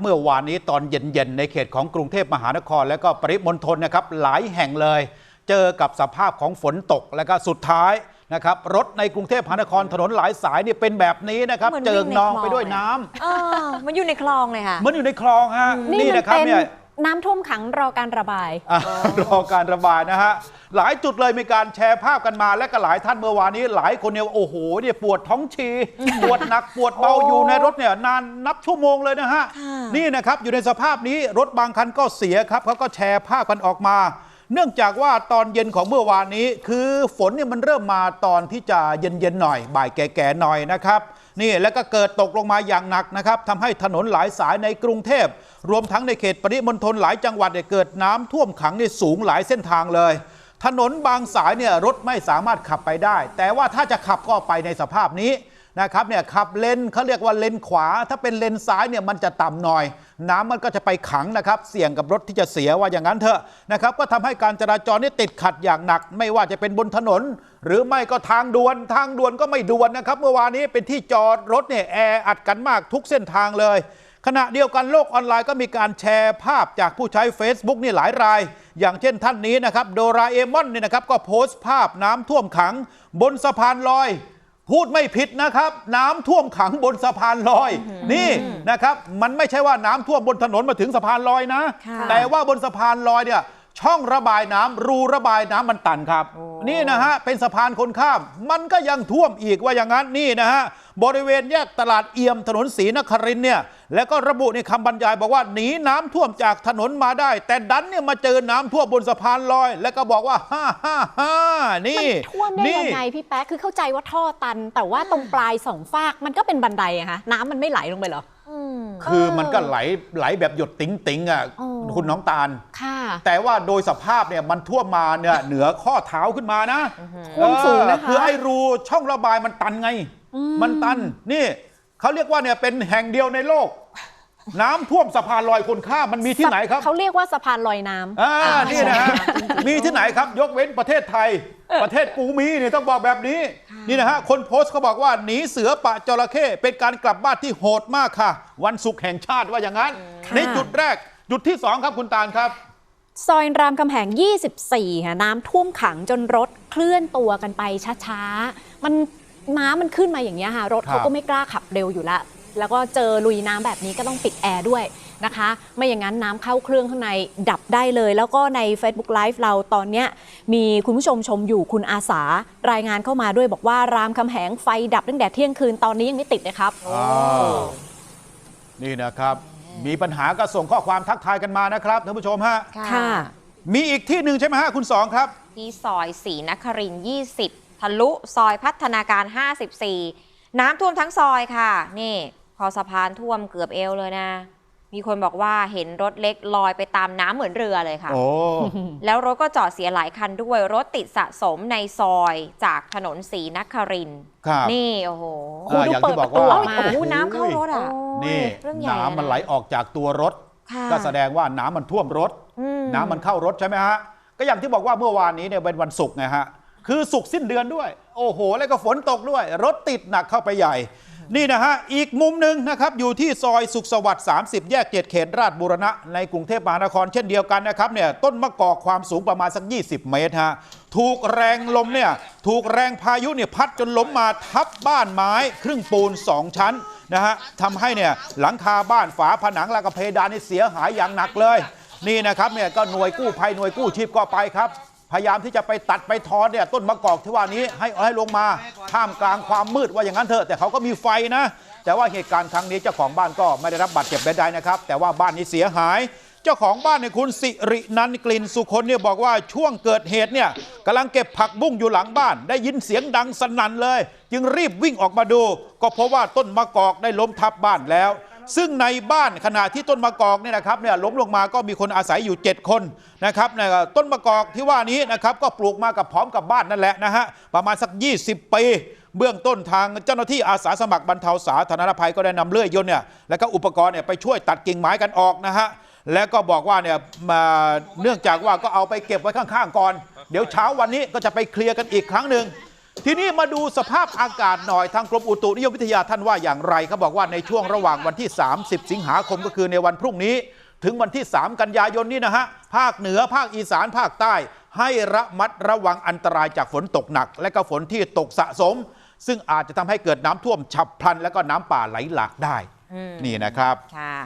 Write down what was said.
เมื่อวานนี้ตอนเย็นๆ ในเขตของกรุงเทพมหานคร และก็ปริมณฑลนะครับหลายแห่งเลย เจอกับสภาพของฝนตกและก็สุดท้ายนะครับรถในกรุงเทพมหานครถนนหลายสายนี่เป็นแบบนี้นะครับเหมือนเจิวิ่งงในนองคลองไปด้วยเลยน้ำเออมันอยู่ในคลองเลยค่ะเหมือนอยู่ในคลองฮะนี่มันนะครับเป็นเนี่ยน้ำท่วมขังรอการระบายอะรอการระบายนะฮะ หลายจุดเลยมีการแชร์ภาพกันมาและก็หลายท่านเมื่อวานนี้ หลายคนเนี่ยโอ้โหเนี่ยปวดท้องฉี่ปวดหนักปวดเบาโอ้อยู่ในรถเนี่ยนานนับชั่วโมงเลยนะฮะค่ะนี่นะครับอยู่ในสภาพนี้รถบางคันก็เสียครับเขาก็แชร์ภาพกันออกมา เนื่องจากว่าตอนเย็นของเมื่อวานนี้ คือฝนเนี่ยมันเริ่มมาตอนที่จะเย็นๆหน่อย บ่ายแก่ๆหน่อยนะครับนี่แล้วก็เกิดตกลงมาอย่างหนักนะครับทำให้ถนนหลายสายในกรุงเทพ รวมทั้งในเขตปริมณฑลหลายจังหวัดเนี่ยเกิดน้ำท่วมขังในสูงหลายเส้นทางเลย ถนนบางสายเนี่ยรถไม่สามารถขับไปได้ แต่ว่าถ้าจะขับก็ไปในสภาพนี้นะครับเนี่ยขับเลนเขาเรียกว่าเลนขวา ถ้าเป็นเลนซ้ายเนี่ยมันจะต่ำหน่อย น้ำมันก็จะไปขังนะครับเสี่ยงกับรถที่จะเสียว่าอย่างนั้นเถอะนะครับก็ทำให้การจราจรนี่ติดขัดอย่างหนัก ไม่ว่าจะเป็นบนถนน หรือไม่ก็ทางด่วนทางด่วนก็ไม่ด่วนนะครับ เมื่อวานนี้เป็นที่จอดรถเนี่ยแออัดกันมากทุกเส้นทางเลย ขณะเดียวกันโลกออนไลน์ก็มีการแชร์ภาพจากผู้ใช้ Facebook นี่หลายราย อย่างเช่นท่านนี้นะครับโดราเอมอนเนี่ยนะครับก็โพสต์ภาพน้ำท่วมขัง บนสะพานลอย พูดไม่ผิดนะครับ น้ำท่วมขังบนสะพานลอย นี่นะครับ มันไม่ใช่ว่าน้ำท่วมบนถนนมาถึงสะพานลอยนะ ค่ะ แต่ว่าบนสะพานลอยเนี่ยช่องระบายน้ำรูระบายน้ำมันตันครับ นี่นะฮะเป็นสะพานคนข้าม มันก็ยังท่วมอีกว่าอย่างนั้นนี่นะฮะบริเวณแยกตลาดเอี่ยมถนนศรีนครินทร์เนี่ยแล้วก็ระบุในคำบรรยายบอกว่าหนีน้ำท่วมจากถนนมาได้ แต่ดันเนี่ยมาเจอน้ำท่วมบนสะพานลอย แล้วก็บอกว่าฮ่าฮ่าฮ่านี่มันท่วมได้ยังไงพี่แป๊ะคือเข้าใจว่าท่อตัน แต่ว่าตรงปลายสองฟากมันก็เป็นบันไดอะคะน้ำมันไม่ไหลลงไปเหรออืมคือมันก็ไหลไหลแบบหยดติ๋งติ๋งๆอะอ๋อคุณน้องตาลค่ะ แต่ว่าโดยสภาพเนี่ยมันท่วมมาเนี่ยเหนือข้อเท้าขึ้นมานะท่วมสูงนะคะเออคือไอ้รูช่องระบายมันตันไง มันตันนี่เขาเรียกว่าเนี่ยเป็นแห่งเดียวในโลก น้ำท่วมสะพานลอยคนข้ามมันมีที่ไหนครับเขาเรียกว่าสะพานลอยน้ำอ่านี่นะฮะมีที่ไหนครับ ยกเว้นประเทศไทย ประเทศกูมีเนี่ยต้องบอกแบบนี้นี่นะฮะคนโพสต์เขาบอกว่าหนีเสือปะจระเข้เป็นการกลับบ้านที่โหดมากค่ะ วันศุกร์แห่งชาติว่าอย่างนั้นค่ะในจุดแรกจุดที่สองครับคุณตาลครับ ซอยรามคำแหง 24ค่ะน้ำท่วมขังจนรถเคลื่อนตัวกันไปช้าๆ มันน้ำมันขึ้นมาอย่างนี้ค่ะ รถเขาก็ไม่กล้าขับเร็วอยู่แล้วแล้วก็เจอลุยน้ำแบบนี้ก็ต้องปิดแอร์ด้วยนะคะ ไม่อย่างนั้นน้ำเข้าเครื่องข้างในดับได้เลย แล้วก็ใน Facebook Live เราตอนนี้มีคุณผู้ชมชมอยู่คุณอาสารายงานเข้ามาด้วยบอกว่ารามคำแหงไฟดับตั้งแต่เที่ยงคืนตอนนี้ยังไม่ติดเลยครับนี่นะครับ มีปัญหาก็ส่งข้อความทักทายกันมานะครับท่านผู้ชมฮะ ค่ะ มีอีกที่หนึ่งใช่ไหมฮะคุณสองครับ ที่ซอยศรีนครินทร์20 ทะลุซอยพัฒนาการ 54 น้ำท่วมทั้งซอยค่ะ นี่ พอสะพานท่วมเกือบเอวเลยนะ มีคนบอกว่าเห็นรถเล็กลอยไปตามน้ำเหมือนเรือเลยค่ะ โอ้ แล้วรถก็จอดเสียหลายคันด้วย รถติดสะสมในซอยจากถนนศรีนครินทร์ครับนี่ โอ้โหอ่าอย่างที่บอกว่าโอ้เอ้ยมาโอ้โหน้ำเข้ารถอะนี่เรื่องใหญ่น้ำมันไหลออกจากตัวรถ ค่ะก็แสดงว่าน้ำมันท่วมรถ อืมน้ำมันเข้ารถใช่ไหมฮะ ก็อย่างที่บอกว่าเมื่อวานนี้เนี่ยเป็นวันศุกร์ไงฮะ คือศุกร์สิ้นเดือนด้วย โอ้โห แล้วก็ฝนตกด้วย รถติดหนักเข้าไปใหญ่ นี่นะฮะ อีกมุมหนึ่งนะครับ อยู่ที่ซอยสุขสวัสดิ์ 30 แยกเจ็ดเขตราชบุรณะ ในกรุงเทพมหานครเช่นเดียวกันนะครับเนี่ยต้นมะกอกความสูงประมาณสัก 20 เมตรฮะถูกแรงลมเนี่ยถูกแรงพายุเนี่ยพัดจนล้มมาทับบ้านไม้ครึ่งปูน 2 ชั้นนะฮะทำให้เนี่ยหลังคาบ้านฝาผนังและก็เพดานนี่เสียหายอย่างหนักเลย นี่นะครับเนี่ยก็หน่วยกู้ภัยหน่วยกู้ชีพก็ไปครับ พยายามที่จะไปตัดไปทอนเนี่ยต้นมะกอกที่ว่านี้ให้เอให้ลงมาท่ามกลางความมืดว่าอย่างนั้นเถอะ แต่เขาก็มีไฟนะ แต่ว่าเหตุการณ์ครั้งนี้เจ้าของบ้านก็ไม่ได้รับบาดเจ็บใดๆนะครับ แต่ว่าบ้านนี้เสียหายเจ้าของบ้านเนี่ยคุณสิรินันกลิ่นสุคนเนี่ยบอกว่าช่วงเกิดเหตุเนี่ยกำลังเก็บผักบุ้งอยู่หลังบ้าน ได้ยินเสียงดังสนั่นเลย จึงรีบวิ่งออกมาดู ก็เพราะว่าต้นมะกอกได้ล้มทับบ้านแล้ว ซึ่งในบ้านขณะที่ต้นมะกอกเนี่ยนะครับเนี่ยล้มลงมาก็มีคนอาศัยอยู่ 7 คนนะครับต้นมะกอกที่ว่านี้นะครับก็ปลูกมากับพร้อมกับบ้านนั่นแหละนะฮะประมาณสัก 20 ปีเบื้องต้นทางเจ้าหน้าที่อาสาสมัครบรรเทาสาธารณภัยก็ได้นำเลื่อยยนต์เนี่ยแล้วก็อุปกรณ์เนี่ยไปช่วยตัดกิ่งไม้กันออกนะฮะแล้วก็บอกว่าเนี่ยมาเนื่องจากว่าก็เอาไปเก็บไว้ข้างๆก่อน เดี๋ยวเช้าวันนี้ก็จะไปเคลียร์กันอีกครั้งหนึ่ง ทีทีนี้มาดูสภาพอากาศหน่อยทางกรมอุตุนิยมวิทยาท่านว่าอย่างไรเขาบอกว่าในช่วงระหว่างวันที่ 30 สิงหาคมก็คือในวันพรุ่งนี้ ถึงวันที่ 3 กันยายนนี้นะฮะภาคเหนือภาคอีสานภาคใต้ ให้ระมัดระวังอันตรายจากฝนตกหนัก และก็ฝนที่ตกสะสม ซึ่งอาจจะทำให้เกิดน้ำท่วมฉับพลัน และก็น้ำป่าไหลหลากได้อืมนี่นะครับค่ะ